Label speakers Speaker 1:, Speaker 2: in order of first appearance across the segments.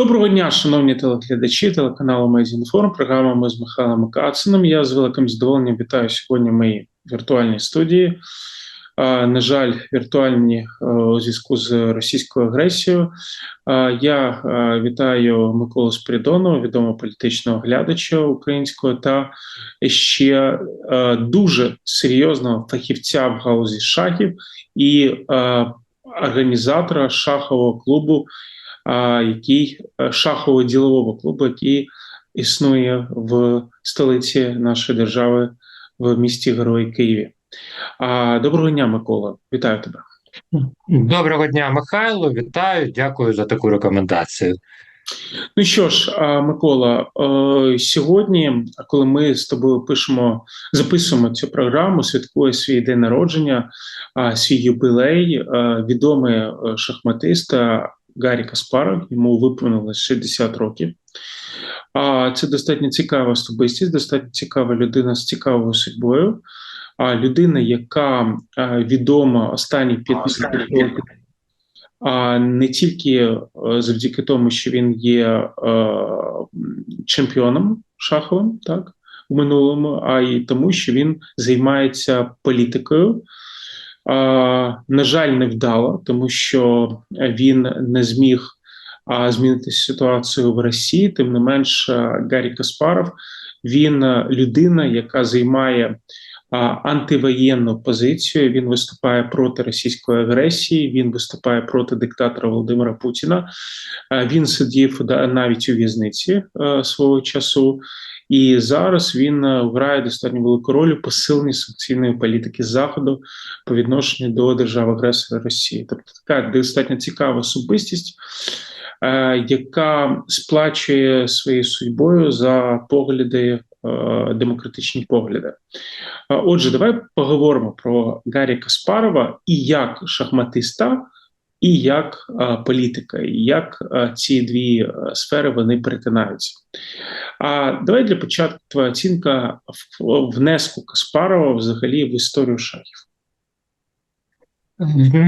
Speaker 1: Доброго дня, шановні телеглядачі телеканалу Мейзінформ. Програма ми з Михайлом Кацином. Я з великим задоволенням вітаю сьогодні в моїй віртуальній студії. На жаль, віртуальні у зв'язку з російською агресією. Я вітаю Миколу Спірідонова, відомого політичного глядача українського, та ще дуже серйозного фахівця в галузі шахів і організатора шахового клубу який е, шахово ділового клубу, який існує в столиці нашої держави в місті Герої Києві. Доброго дня, Микола, вітаю тебе.
Speaker 2: Доброго дня, Михайло. Вітаю, дякую за таку рекомендацію.
Speaker 1: Ну що ж, Микола, е, сьогодні, коли ми з тобою пишемо, записуємо цю програму, святкує свій день народження, свій юбілей, е, відомий шахматист Гаррі Каспаров, йому виповнилось 60 років. А це достатньо цікава особистість, достатньо цікава людина з цікавою судьбою. А людина, яка відома останні 15 років, а не тільки завдяки тому, що він є чемпіоном шаховим, так у минулому, а й тому, що він займається політикою. На жаль, не вдало, тому що він не зміг змінити ситуацію в Росії. Тим не менш, Гаррі Каспаров він людина, яка займає антивоєнну позицію. Він виступає проти російської агресії. Він виступає проти диктатора Володимира Путіна. Він сидів навіть у в'язниці свого часу. І зараз він е, грає достатньо велику роль у посиленні санкційної політики заходу по відношенню до держави агресора Росії. Тобто така достатньо цікава особистість, е, яка сплачує своєю судьбою за погляди. Е, демократичні погляди. Отже, давай поговоримо про Гаррі Каспарова і як шахматиста, і як політика, і як ці дві сфери вони перетинаються. А давай для початку твоя оцінка внеску Каспарова взагалі в історію шахів.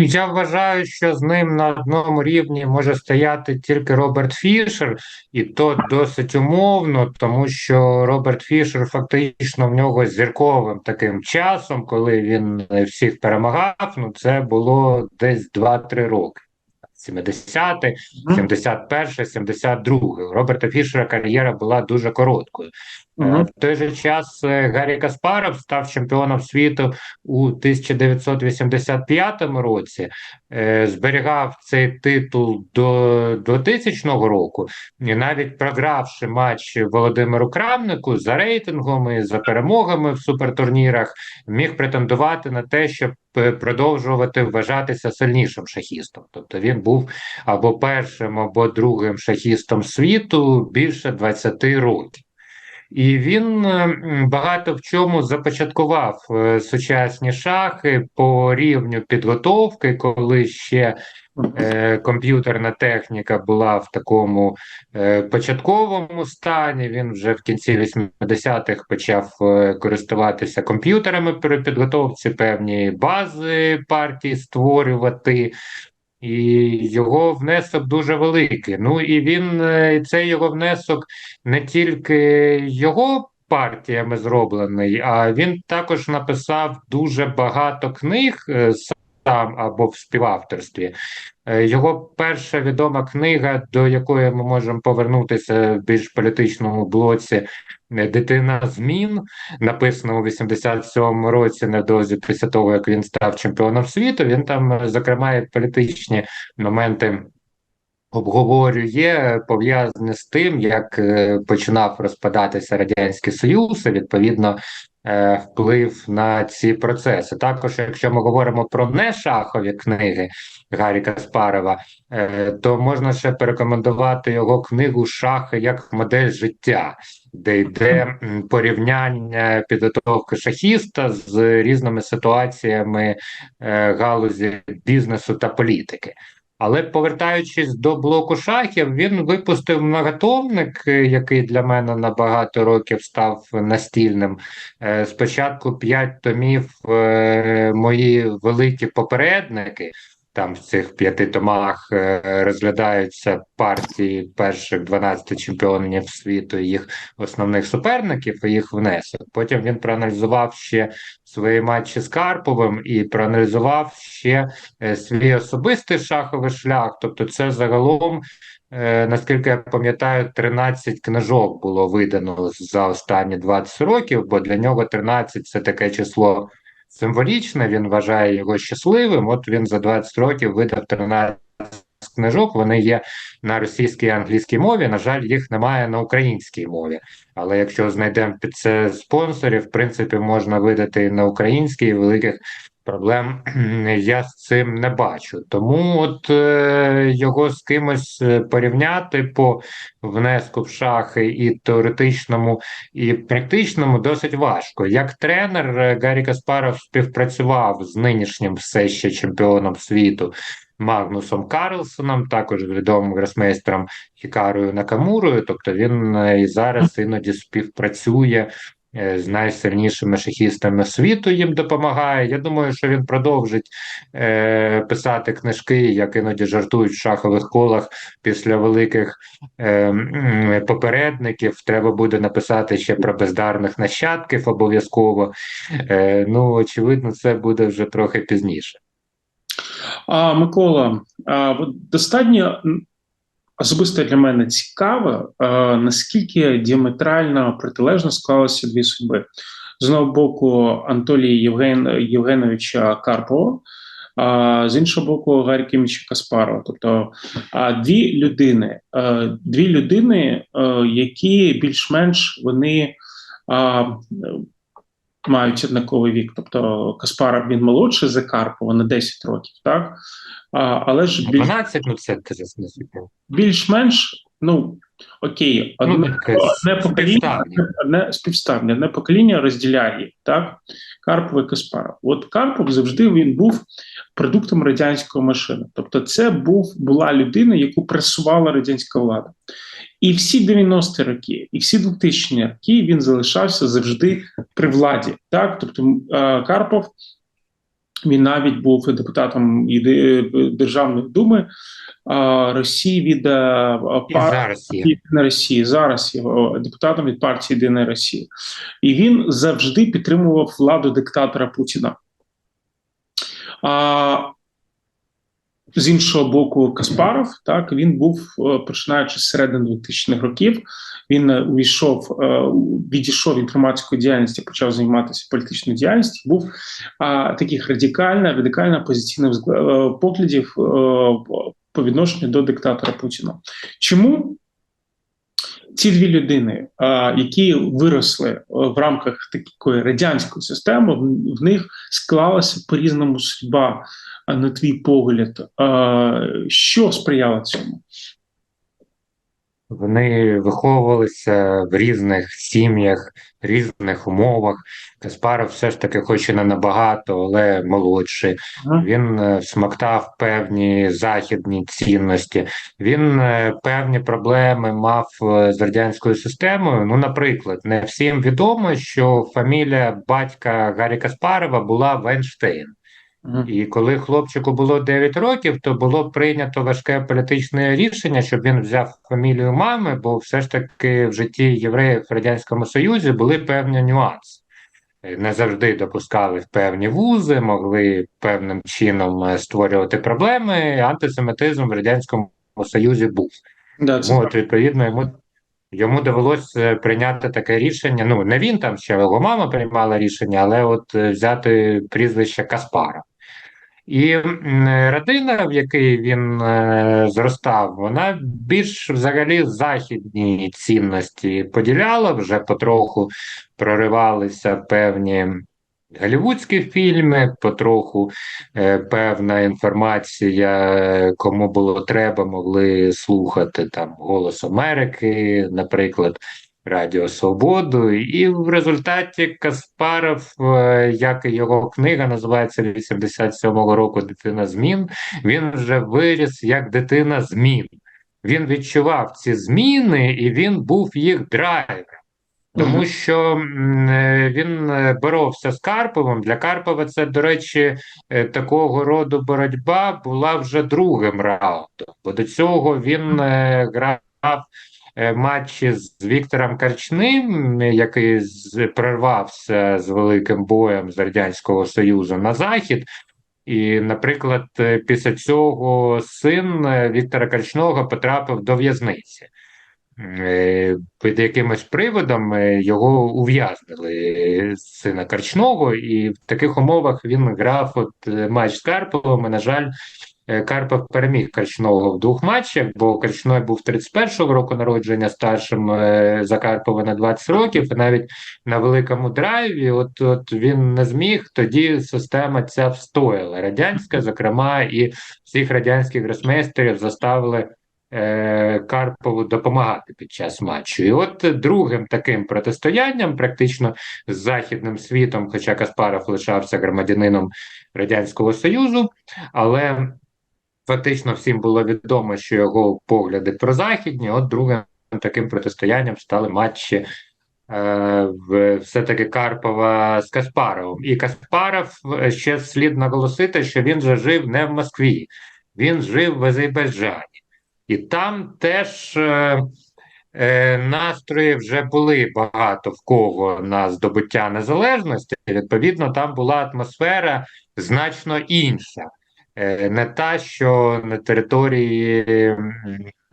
Speaker 2: Я вважаю, що з ним на одному рівні може стояти тільки Роберт Фішер, і то досить умовно, тому що Роберт Фішер фактично в нього зірковим таким часом, коли він всіх перемагав, ну це було десь 2-3 роки. 70-й, 71-й, 72-й. У Роберта Фішера кар'єра була дуже короткою. Uh В той же час е, Гаррі Каспаров став чемпіоном світу у 1985 році, е, зберігав цей титул до 2000 року, і навіть програвши матч Володимиру Крамнику за рейтингом і за перемогами в супертурнірах, міг претендувати на те, щоб продовжувати вважатися сильнішим шахістом. Тобто він був або першим, або другим шахістом світу більше 20 років. І він багато в чому започаткував е, сучасні шахи по рівню підготовки, коли ще е, комп'ютерна техніка була в такому е, початковому стані. Він вже в кінці 80-х почав е, користуватися комп'ютерами при підготовці певні бази партії створювати. І його внесок дуже великий. Ну і він е, цей його внесок не тільки його партіями зроблений, а він також написав дуже багато книг е, сам або в співавторстві. Е, його перша відома книга, до якої ми можемо повернутися в більш політичному блоці, Дитина змін, написано у 87-му році, недовзі після того, як він став чемпіоном світу. Він там, зокрема, і політичні моменти обговорює, пов'язані з тим, як е, починав розпадатися Радянський Союз, і відповідно е, вплив на ці процеси. Також, якщо ми говоримо про нешахові книги Гаррі Каспарова, е, то можна ще порекомендувати його книгу Шахи як модель життя де йде порівняння підготовки шахіста з різними ситуаціями е, галузі бізнесу та політики. Але повертаючись до блоку шахів, він випустив многотомник, який для мене на багато років став настільним. Е, спочатку п'ять томів е, мої великі попередники. Там в цих п'яти томах е, розглядаються партії перших 12 чемпіонів світу, їх основних суперників і їх внесок. Потім він проаналізував ще свої матчі з Карповим і проаналізував ще е, свій особистий шаховий шлях. Тобто, це загалом, е, наскільки я пам'ятаю, 13 книжок було видано за останні 20 років, бо для нього 13 – це таке число символічне, він вважає його щасливим. От він за 20 років видав 13 книжок. Вони є на російській і англійській мові. На жаль, їх немає на українській мові. Але якщо знайдемо під це спонсорів, в принципі, можна видати на українській великих. Проблем я з цим не бачу. Тому от е, його з кимось е, порівняти по внеску в шахи і теоретичному, і практичному досить важко. Як тренер е, Гаррі Каспаров співпрацював з нинішнім все ще чемпіоном світу Магнусом Карлсоном, також відомим гросмейстером Хікарою Накамурою. Тобто він е, і зараз іноді співпрацює. Е, З найсильнішими шахістами світу їм допомагає. Я думаю, що він продовжить е, писати книжки, як іноді жартують в шахових колах після великих е, попередників. Треба буде написати ще про бездарних нащадків обов'язково. Е, ну, очевидно, це буде вже трохи пізніше.
Speaker 1: А Микола, а, достатньо особисто для мене цікаво, наскільки діаметрально протилежно склалися дві судьби. З одного боку, Анатолія Євген, Євгеновича Карпова, а з іншого боку, Гаррі Кіміча Каспарова. Тобто дві людини, дві людини, які більш-менш вони мають однаковий вік. Тобто Каспаров він молодший за Карпова на 10 років, так? А, але ж більш,
Speaker 2: 12, це це не суттєво.
Speaker 1: більш-менш, ну окей,
Speaker 2: Ну,
Speaker 1: одне,
Speaker 2: таке
Speaker 1: одне покоління, одне співставне, одне покоління розділяє так? Карпов і Каспаров. От Карпов завжди він був продуктом радянської машини. Тобто, це був була людина, яку пресувала радянська влада. І всі 90-ті роки, і всі 2000-ні роки він залишався завжди при владі. Так, тобто е, Карпов він навіть був депутатом Державної думи е, Росії від партії
Speaker 2: І
Speaker 1: пар- Єдина Росії. Зараз його депутатом від партії Єдина Росія. І він завжди підтримував владу диктатора Путіна. А з іншого боку, Каспаров, так він був е, починаючи з середини 2000-х років. Він е, увійшов, е, відійшов від громадської діяльності, почав займатися політичною діяльністю. Був а, таких радикально, радикально позиційних поглядів по відношенню до диктатора Путіна. Чому ці дві людини, які виросли е, в рамках такої радянської системи, в- них склалася по-різному судьба, на твій погляд. Що сприяло цьому?
Speaker 2: Вони виховувалися в різних сім'ях, різних умовах. Каспаров все ж таки, хоч і не набагато, але молодший. Він е, смактав певні західні цінності. Він е, певні проблеми мав е, з радянською системою. Ну, наприклад, не всім відомо, що фамілія батька Гаррі Каспарова була Вейнштейн. І коли хлопчику було 9 років, то було прийнято важке політичне рішення, щоб він взяв фамілію мами, бо все ж таки в житті євреїв в Радянському Союзі були певні нюанси. Е, Не завжди допускали в певні вузи, могли певним чином е, створювати проблеми. Антисемітизм в Радянському Союзі був.
Speaker 1: Да, це
Speaker 2: Тому, от, відповідно, йому, йому довелося прийняти таке рішення. Ну, не він там ще його мама приймала рішення, але от е, взяти прізвище Каспара. І родина, в якій він е, зростав, вона більш взагалі західні цінності поділяла, вже потроху проривалися певні голівудські фільми, потроху е, певна інформація, кому було треба, могли слухати там Голос Америки, наприклад. Радіо Свободу, і в результаті Каспаров, е, як і його книга називається 87-го року Дитина змін. Він вже виріс як дитина змін. Він відчував ці зміни, і він був їх драйвером. Тому що е, він е, боровся з Карповим. Для Карпова це, до речі, такого роду боротьба була вже другим раундом. Бо до цього він грав матчі з Віктором Карчним, який прорвався з великим боєм з Радянського Союзу на захід. І, наприклад, е, після цього син е, Віктора Карчного потрапив до в'язниці. Е, Під якимось приводом е, його ув'язнили е, сина Карчного, і в таких умовах він грав от е, матч з Карповим. І, на жаль, е, Карпов переміг Карчного в двох матчах, бо Карчной був 31-го року народження старшим е, за Карпова на 20 років, і навіть на великому драйві, от, от він не зміг, тоді система ця встояла. Радянська, зокрема, і всіх радянських гросмейстерів заставили е, Карпову допомагати під час матчу. І от другим таким протистоянням, практично з західним світом, хоча Каспаров лишався громадянином Радянського Союзу, але фактично всім було відомо, що його погляди прозахідні. От другим таким протистоянням стали матчі. е, Все-таки Карпова з Каспаровим. І Каспаров е, ще слід наголосити, що він же жив не в Москві, він жив в Азербайджані. І там теж е, е, настрої вже були багато в кого на здобуття незалежності. Відповідно, там була атмосфера значно інша. Е, не та, що на території,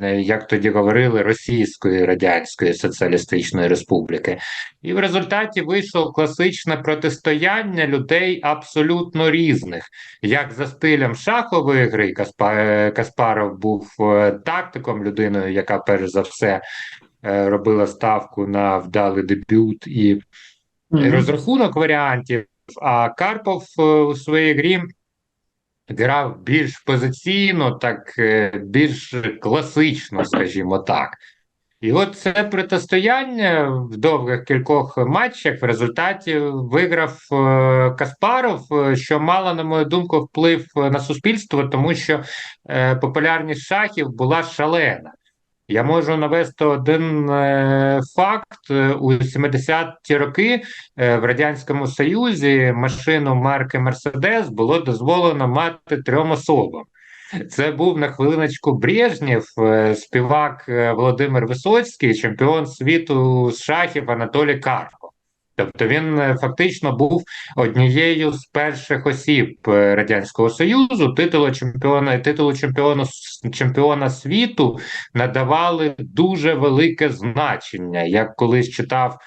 Speaker 2: е, як тоді говорили, Російської Радянської Соціалістичної Республіки. І в результаті вийшло класичне протистояння людей абсолютно різних. Як за стилем шахової гри, е, Каспаров був тактиком, людиною, яка перш за все робила ставку на вдалий дебют і
Speaker 1: Мгм.
Speaker 2: розрахунок варіантів. А Карпов у своїй грі грав більш позиційно, так е, більш класично, скажімо так. І от це протистояння в довгих кількох матчах в результаті виграв е, Каспаров, е, що мало, на мою думку, вплив на суспільство, тому що популярність шахів була шалена. Я можу навести один е, факт: Е, у 70-ті роки е, в Радянському Союзі машину марки Мерседес було дозволено мати трьом особам. Це був на хвилиночку Брежнєв, співак Володимир Висоцький, чемпіон світу з шахів Анатолій Карпов. Тобто він е, фактично був однією з перших осіб е, Радянського Союзу. Титулу чемпіона, титулу чемпіону чемпіона світу надавали дуже велике значення. Як колись читав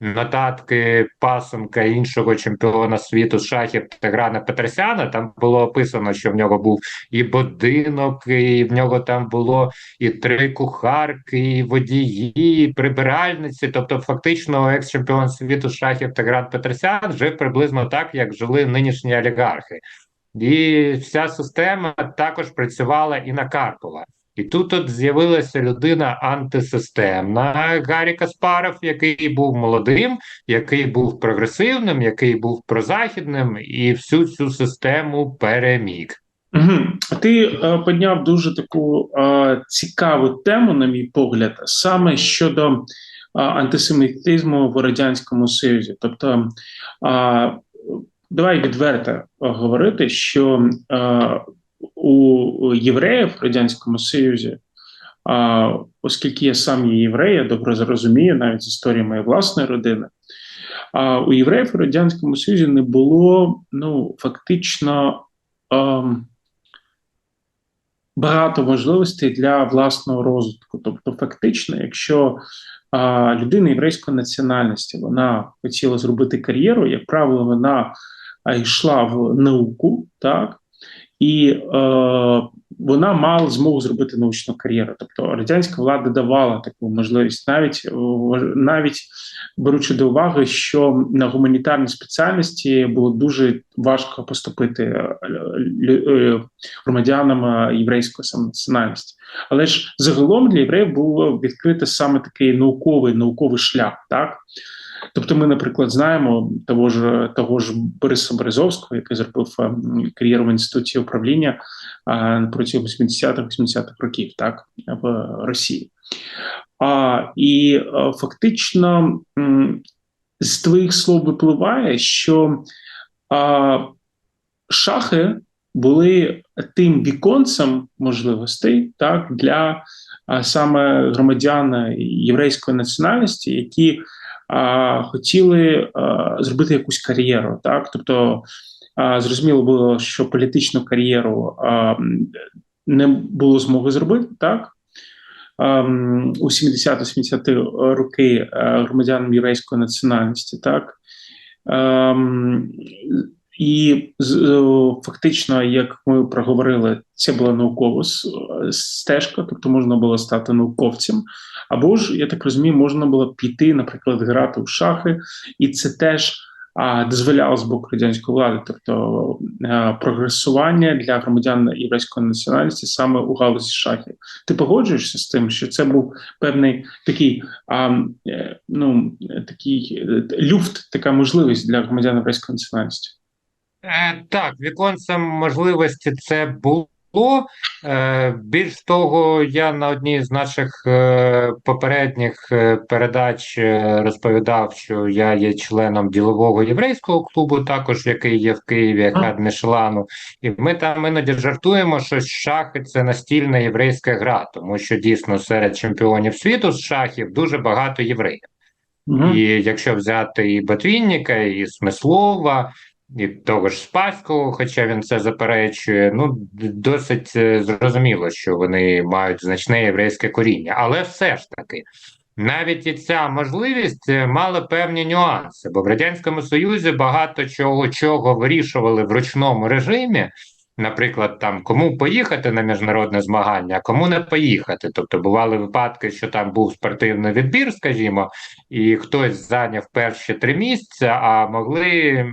Speaker 2: нотатки пасенка іншого чемпіона світу шахів Тиграна Петросяна, там було описано, що в нього був і будинок, і в нього там було і три кухарки, і водії, і прибиральниці. Тобто, фактично, екс-чемпіон світу шахів Тигран Петросян жив приблизно так, як жили нинішні олігархи. І вся система також працювала і на Карпова. І тут от з'явилася людина антисистемна Гаррі Каспаров, який був молодим, який був прогресивним, який був прозахідним, і всю цю систему переміг.
Speaker 1: Угу. Ти е, підняв дуже таку е, цікаву тему, на мій погляд, саме щодо е, антисемітизму в Радянському Союзі. Тобто, е, давай відверто говорити, що е, у євреїв в Радянському Союзі, е, оскільки я сам є єврей, я добре зрозумію навіть з історії моєї власної родини. А у євреїв у Радянському Союзі не було ну, фактично. Ем, багато можливостей для власного розвитку. Тобто, фактично, якщо а, людина єврейської національності вона хотіла зробити кар'єру, як правило, вона йшла в науку, так і е, вона мала змогу зробити научну кар'єру. Тобто радянська влада давала таку можливість, навіть навіть беручи до уваги, що на гуманітарній спеціальності було дуже важко поступити громадянам єврейської національності. Але ж загалом для євреїв було відкрито саме такий науковий науковий шлях, так. Тобто, ми, наприклад, знаємо того ж того ж Бориса Березовського, який зробив кар'єру в інституті управління протягом 80-х 80-х років, так в Росії. А, І а, фактично з твоїх слов випливає, що а, шахи були тим віконцем можливостей так для саме громадян єврейської національності, які хотіли зробити якусь кар'єру. Так, тобто зрозуміло було, що політичну кар'єру не було змоги зробити так. У 70-80 роки громадянам єврейської національності, так і фактично, як ми проговорили, це була наукова стежка, тобто можна було стати науковцем. Або ж я так розумію, можна було піти, наприклад, грати в шахи, і це теж а, дозволяло з боку радянської влади, тобто а, прогресування для громадян єврейської національності саме у галузі шахів. Ти погоджуєшся з тим, що це був певний такий а, е, ну такий е, люфт, така можливість для громадян єврейської національності.
Speaker 2: Е, так, віконцем можливості це було. Е, більш того, я на одній з наших е, попередніх передач розповідав, що я є членом ділового єврейського клубу, також який є в Києві, Хад Мішлану. І ми там іноді жартуємо, що шахи це настільна єврейська гра, тому що дійсно серед чемпіонів світу з шахів дуже багато євреїв. І якщо взяти і Ботвінніка, і Смислова і того ж Спаського, хоча він це заперечує, ну досить е, зрозуміло, що вони мають значне єврейське коріння, але все ж таки. Навіть і ця можливість е, мала певні нюанси, бо в радянському союзі багато чого чого вирішували в ручному режимі, наприклад, там кому поїхати на міжнародне змагання, а кому не поїхати. Тобто бували випадки, що там був спортивний відбір, скажімо, і хтось зайняв перші три місця, а могли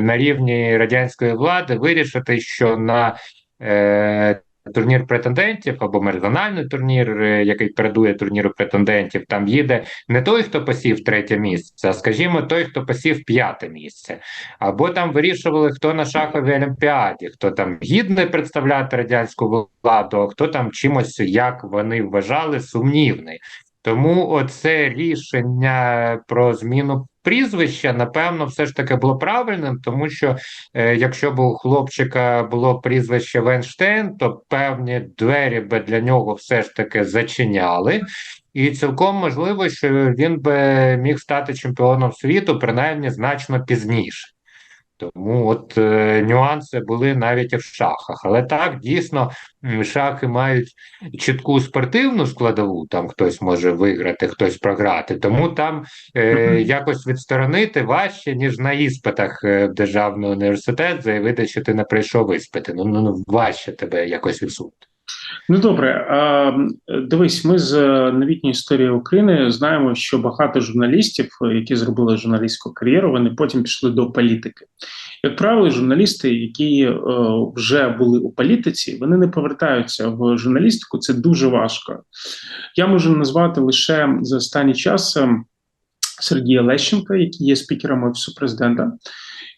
Speaker 2: на рівні радянської влади вирішити, що на е, турнір претендентів або мерзональний турнір, е, який передує турніру претендентів, там їде не той, хто посів третє місце, а скажімо, той, хто посів п'яте місце. Або там вирішували, хто на шаховій олімпіаді, хто там гідний представляти радянську владу, а хто там чимось, як вони вважали, сумнівний. Тому оце рішення про зміну прізвище, напевно, все ж таки було правильним, тому що е, якщо б у хлопчика було прізвище Венштейн, то певні двері би для нього все ж таки зачиняли. І цілком можливо, що він би міг стати чемпіоном світу принаймні значно пізніше. Тому от е, нюанси були навіть і в шахах. Але так, дійсно, шахи мають чітку спортивну складову, там хтось може виграти, хтось програти. Тому там е, якось відсторонити важче, ніж на іспитах в державний університет, заявити, що ти не прийшов іспити. Ну, ну, ну важче тебе якось відсунути.
Speaker 1: Ну добре, дивись, ми з новітньої історії України знаємо, що багато журналістів, які зробили журналістську кар'єру, вони потім пішли до політики. Як правило, журналісти, які е, вже були у політиці, вони не повертаються в журналістику. Це дуже важко. Я можу назвати лише за останній час ем, Сергія Лещенка, який є спікером офісу президента.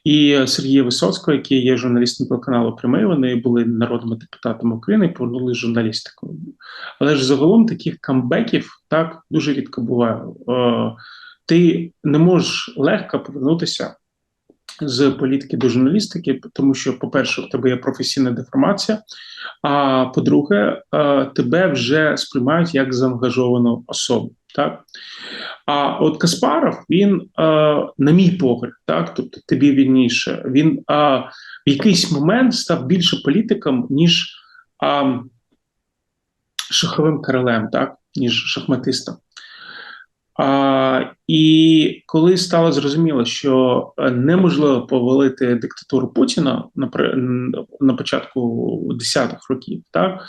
Speaker 1: І Сергія Висоцького, який є журналістом телеканалу Прямий, вони були народними депутатами України повернули журналістику. Але ж загалом таких камбеків так дуже рідко буває. Е, ти не можеш легко повернутися з політики до журналістики, тому що, по-перше, в тебе є професійна деформація. А по-друге, е, тебе вже сприймають як заангажовану особу. Так а от Каспаров, він, е, на мій погляд, так тобто тобі вільніше, він в якийсь момент став більше політиком, ніж шаховим королем, так ніж шахматистом. А, І коли стало зрозуміло, що е, неможливо повалити диктатуру Путіна на на початку десятих років, так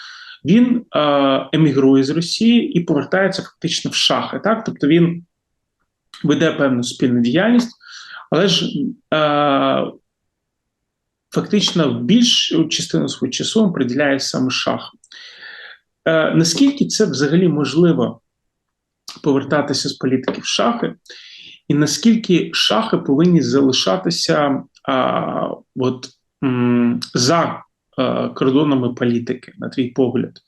Speaker 1: він е, емігрує з Росії і повертається фактично в шахи. Так, тобто він веде певну спільну діяльність, але ж е, фактично більшу частину свого часу приділяє саме шахам. Е, Наскільки це взагалі можливо? повертатися з політики в шахи, і наскільки шахи повинні залишатися а, от, м, за кордонами політики, на твій погляд.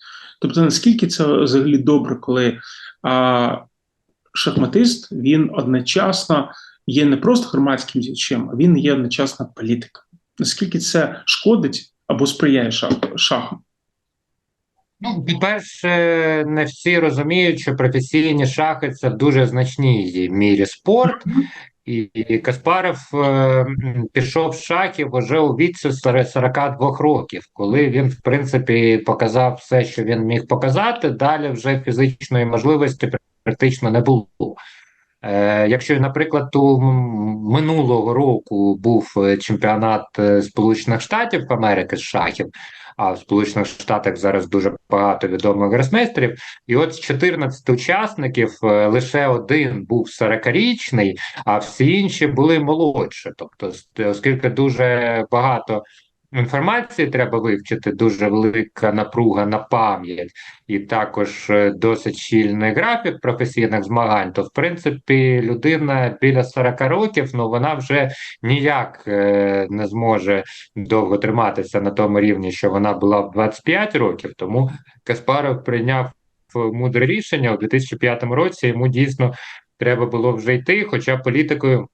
Speaker 1: Тобто, наскільки це взагалі добре, коли а, шахматист він одночасно є не просто громадським діячем, а він є одночасно політиком. Наскільки це шкодить або сприяє шахам?
Speaker 2: Ну, по-перше, не всі розуміють, що професійні шахи це в дуже значній мірі спорт, і, Каспаров е, пішов з шахів вже у віці 42 років, коли він, в принципі, показав все, що він міг показати. Далі вже фізичної можливості практично не було. Е, Якщо, наприклад, у минулого року був е, чемпіонат Сполучених Штатів Америки з шахів, а в Сполучених Штатах зараз дуже багато відомих гросмейстерів, і от з 14 учасників е, лише один був 40-річний, а всі інші були молодші. Тобто, оскільки дуже багато інформації треба вивчити, дуже велика напруга на пам'ять, і також е, досить щільний графік професійних змагань, то в принципі людина біля 40 років ну вона вже ніяк е, не зможе довго триматися на тому рівні, що вона була в 25 років. Тому Каспаров прийняв мудре рішення у 2005 році. Йому дійсно треба було вже йти, хоча політикою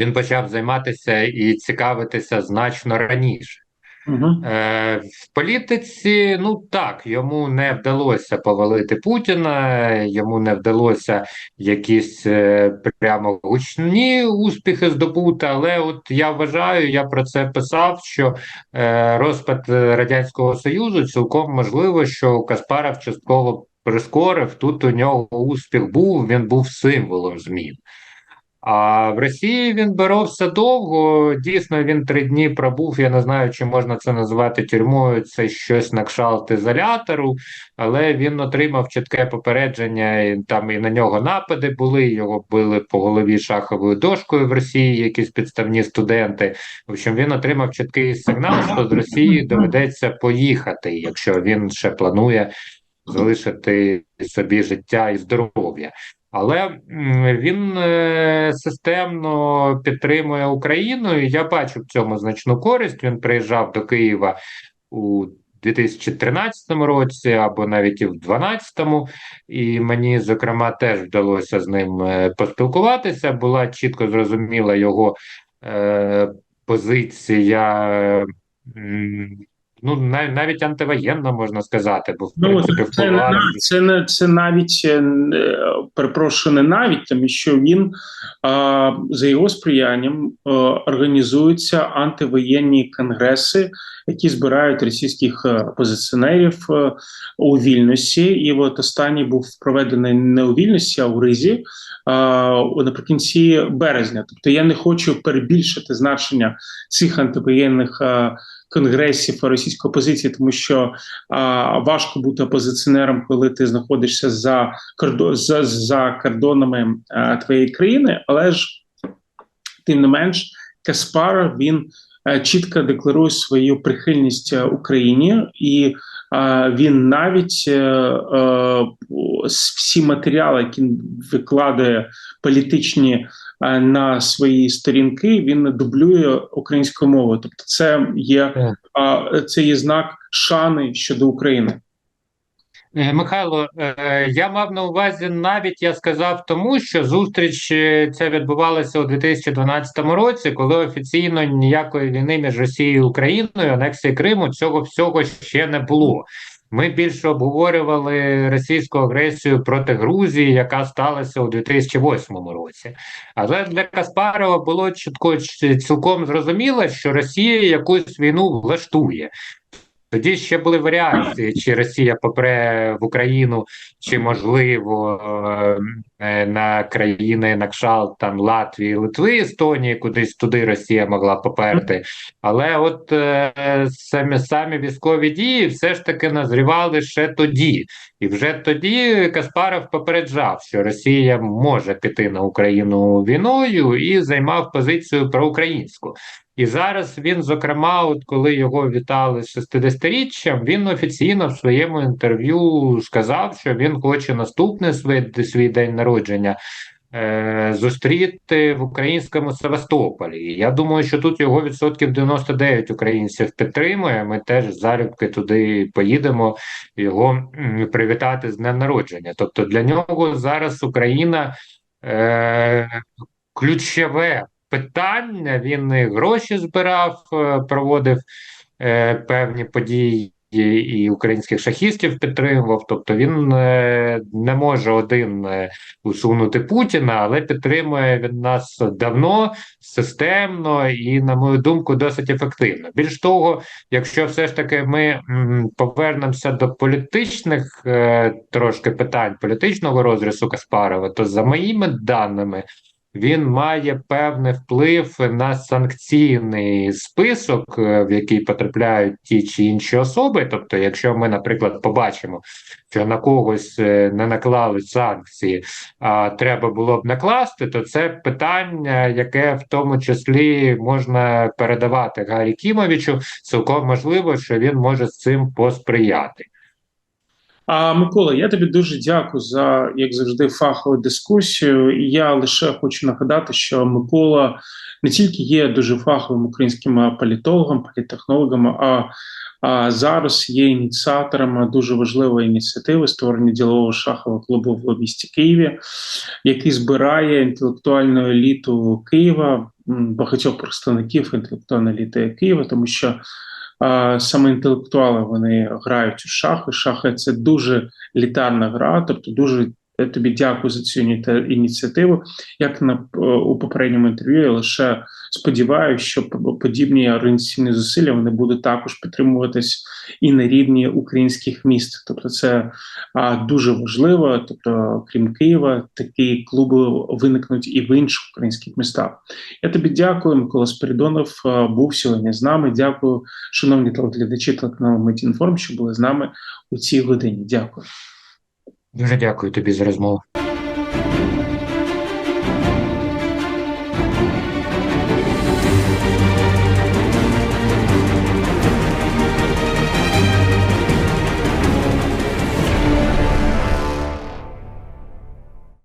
Speaker 2: він почав займатися і цікавитися значно раніше.
Speaker 1: Угу.
Speaker 2: Е, В політиці, ну так, йому не вдалося повалити Путіна, йому не вдалося якісь е, прямо гучні успіхи здобути. Але от я вважаю, я про це писав, що е, розпад Радянського Союзу цілком можливо, що Каспаров частково прискорив. Тут у нього успіх був, він був символом змін. А в Росії він боровся довго. Дійсно, він три дні пробув. Я не знаю, чи можна це назвати тюрмою. Це щось на кшалт ізолятору, але він отримав чітке попередження. і Там і на нього напади були. Його били по голові шаховою дошкою в Росії, якісь підставні студенти. В общем, він отримав чіткий сигнал, що з Росії доведеться поїхати, якщо він ще планує залишити собі життя і здоров'я. Але він е, системно підтримує Україну, і я бачу в цьому значну користь. Він приїжджав до Києва у 2013 році або навіть і в 2012, і мені, зокрема, теж вдалося з ним е, поспілкуватися. Була чітко зрозуміла його е, позиція. Ну, навіть навіть антивоєнна можна сказати, бо в
Speaker 1: ну, це, не, це не це навіть е, перепрошую, не навіть, тому що він а, за його сприянням а, організуються антивоєнні конгреси, які збирають російських е, опозиціонерів е, у вільності. І от останній був проведений не у вільності, а у Ризі наприкінці березня. Тобто я не хочу перебільшити значення цих антивоєнних. Конгресів російської опозиції, тому що а, важко бути опозиціонером, коли ти знаходишся за кордон за, за кордонами а, твоєї країни, але ж тим не менш, Каспар він а, чітко декларує свою прихильність Україні і. Він навіть е, е, всі матеріали, які викладає політичні на свої сторінки він дублює українською мовою. Тобто, це є це є знак шани щодо України.
Speaker 2: Е, Михайло, е, я мав на увазі навіть я сказав тому, що зустріч ця відбувалася у 2012 році, коли офіційно ніякої війни між Росією і Україною, анексії Криму цього всього ще не було. Ми більше обговорювали російську агресію проти Грузії, яка сталася у 2008 році. Але для Каспарова було чітко цілком зрозуміло, що Росія якусь війну влаштує. Тоді ще були варіації, чи Росія попре в Україну, чи можливо е, на країни на кшалт там Латвії, Литви, Естонії, кудись туди Росія могла поперти. Але от е, самі самі військові дії все ж таки назрівали ще тоді, і вже тоді Каспаров попереджав, що Росія може піти на Україну війною і займав позицію проукраїнську. І зараз він, зокрема, от коли його вітали з 60-річчям, він офіційно в своєму інтерв'ю сказав, що він хоче наступний свій, свій день народження е, зустріти в українському Севастополі. І я думаю, що тут його відсотків 99 українців підтримує. Ми теж залюбки туди поїдемо його привітати з днем народження. Тобто для нього зараз Україна е, ключове питання. Він гроші збирав, е, проводив е, певні події. І українських шахістів підтримував, тобто він е, не може один усунути Путіна, але підтримує він нас давно, системно і, на мою думку, досить ефективно. Більш того, якщо все ж таки ми повернемося до політичних трошки питань політичного розрису Каспарова, то за моїми даними. Він має певний вплив на санкційний список, е, в який потрапляють ті чи інші особи. Тобто, якщо ми, наприклад, побачимо, що на когось е, не наклали санкції, а треба було б накласти, то це питання, яке в тому числі можна передавати Гаррі Кімовичу. Цілком можливо, що він може з цим посприяти.
Speaker 1: А Микола, я тобі дуже дякую за як завжди фахову дискусію. І я лише хочу нагадати, що Микола не тільки є дуже фаховим українським політологом, політтехнологом, а, а зараз є ініціатором дуже важливої ініціативи створення ділового шахового клубу в місті Києві, який збирає інтелектуальну еліту Києва, багатьох представників інтелектуальної еліти Києва, тому що саме інтелектуали вони грають у шахи. Шахи це дуже літарна гра, тобто дуже тобі дякую за цю ініціативу. Як на е, у попередньому інтерв'ю, я лише сподіваюся, що подібні організаційні зусилля вони будуть також підтримуватись і на рівні українських міст. Тобто, це а, дуже важливо. Тобто, крім Києва, такі клуби виникнуть і в інших українських містах. Я тобі дякую. Микола Спиридонов був сьогодні з нами. Дякую, шановні телеглядачі телеканалу Метінформ, що були з нами у цій годині. Дякую.
Speaker 2: Дуже дякую тобі за розмову.